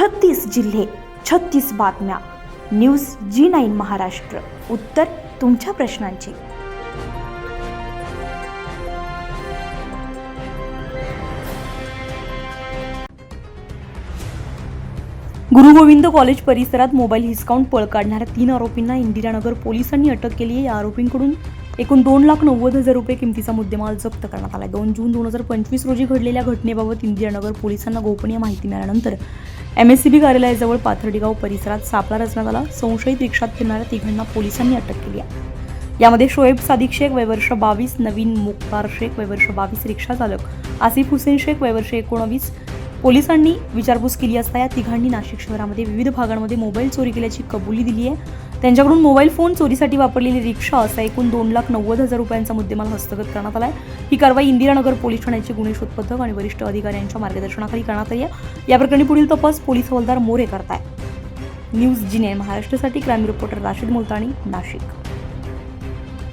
छत्तीस जिल्हे छत्तीस बातम्या. News G nine Maharashtra. उत्तर तुमच्या प्रश्नांची. गुरु गोविंद कॉलेज परिसरात मोबाईल हिसकावून पळ काढणाऱ्या तीन आरोपींना इंदिरानगर पोलिसांनी अटक केली आहे. या आरोपींकडून एकूण दोन लाख नव्वद हजार रुपये किमतीचा मुद्देमाल जप्त करण्यात आला दोन जून दोन हजार पंचवीस रोजी घडलेल्या घटनेबाबत इंदिरानगर पोलिसांना गोपनीय माहिती मिळाल्यानंतर एम एस सी बी कार्यालयाजवळ पाथर्डीगाव परिसरात सापळा रचण्यात आला. संशयित रिक्षात फिरणाऱ्या तिघांना पोलिसांनी अटक केली आहे. यामध्ये शोएब सादिक शेख वयवर्ष बावीस नवीन मुक्तार शेख वयवर्ष बावीस रिक्षा चालक आसिफ हुसेन शेख वयवर्ष एकोणवीस पोलिसांनी विचारपूस केली असता या तिघांनी नाशिक शहरामध्ये विविध भागांमध्ये मोबाईल चोरी केल्याची कबुली दिली आहे. त्यांच्याकडून मोबाईल फोन चोरीसाठी वापरलेली रिक्षा असा एकूण दोन लाख नव्वद हजार रुपयांचा मुद्देमाल हस्तगत करण्यात आला आहे ही कारवाई इंदिरानगर पोलीस ठाण्याचे गुन्हे शोध पथक आणि वरिष्ठ अधिकाऱ्यांच्या मार्गदर्शनाखाली करण्यात आली आहे. या प्रकरणी पुढील तपास पोलीस हवालदार मोरे करताय. न्यूज जिने महाराष्ट्रासाठी क्राईम रिपोर्टर राशीद मुलतानी नाशिक.